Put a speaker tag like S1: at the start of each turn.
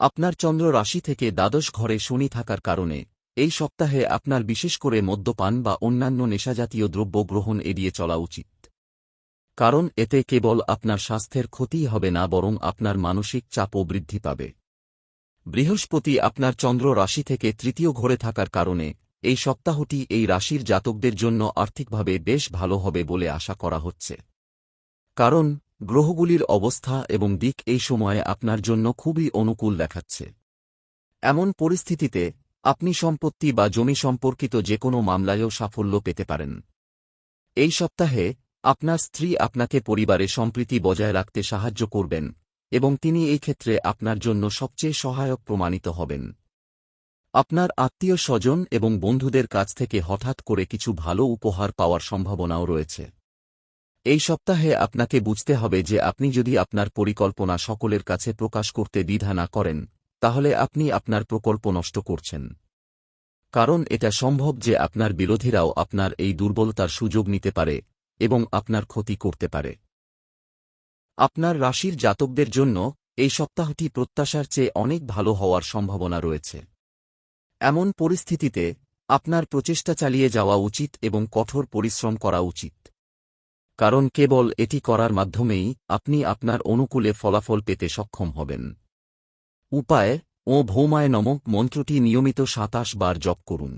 S1: আপনার চন্দ্র রাশি থেকে দ্বাদশ ঘরে শনি থাকার কারণে, এই সপ্তাহে আপনার বিশেষ করে মদ্যপান বা অন্যান্য নেশাজাতীয় দ্রব্য গ্রহণ এড়িয়ে চলা উচিত। কারণ এতে কেবল আপনার স্বাস্থ্যের ক্ষতিই হবে না, বরং আপনার মানসিক চাপও বৃদ্ধি পাবে। বৃহস্পতি আপনার চন্দ্র রাশি থেকে তৃতীয় ঘরে থাকার কারণে, এই সপ্তাহটি এই রাশির জাতকদের জন্য আর্থিকভাবে বেশ ভালো হবে বলে আশা করা হচ্ছে। কারণ গ্রহগুলির অবস্থা এবং দিক এই সময়ে আপনার জন্য খুবই অনুকূল দেখাচ্ছে। এমন পরিস্থিতিতে, আপনি সম্পত্তি বা জমি সম্পর্কিত যে কোনো মামলায়ও সাফল্য পেতে পারেন। এই সপ্তাহে, আপনার স্ত্রী আপনাকে পরিবারে সম্প্রীতি বজায় রাখতে সাহায্য করবেন এবং তিনি এই ক্ষেত্রে আপনার জন্য সবচেয়ে সহায়ক প্রমাণিত হবেন। আপনার আত্মীয় স্বজন এবং বন্ধুদের কাছ থেকে হঠাৎ করে কিছু ভালো উপহার পাওয়ার সম্ভাবনাও রয়েছে। এই সপ্তাহে আপনাকে বুঝতে হবে যে আপনি যদি আপনার পরিকল্পনা সকলের কাছে প্রকাশ করতে দ্বিধা না করেন, তাহলে আপনি আপনার প্রকল্প নষ্ট করছেন। কারণ এটা সম্ভব যে আপনার বিরোধীরাও আপনার এই দুর্বলতার সুযোগ নিতে পারে এবং আপনার ক্ষতি করতে পারে। আপনার রাশির জাতকদের জন্য এই সপ্তাহটি প্রত্যাশার চেয়ে অনেক ভালো হওয়ার সম্ভাবনা রয়েছে। এমন পরিস্থিতিতে আপনার প্রচেষ্টা চালিয়ে যাওয়া উচিত এবং কঠোর পরিশ্রম করা উচিত। কারণ কেবল এটি করার মাধ্যমেই আপনি আপনার অনুকূলে ফলাফল পেতে সক্ষম হবেন। উপায়, ও ভৌমায় নমক মন্ত্রটি নিয়মিত সাতাশ বার জপ করুন।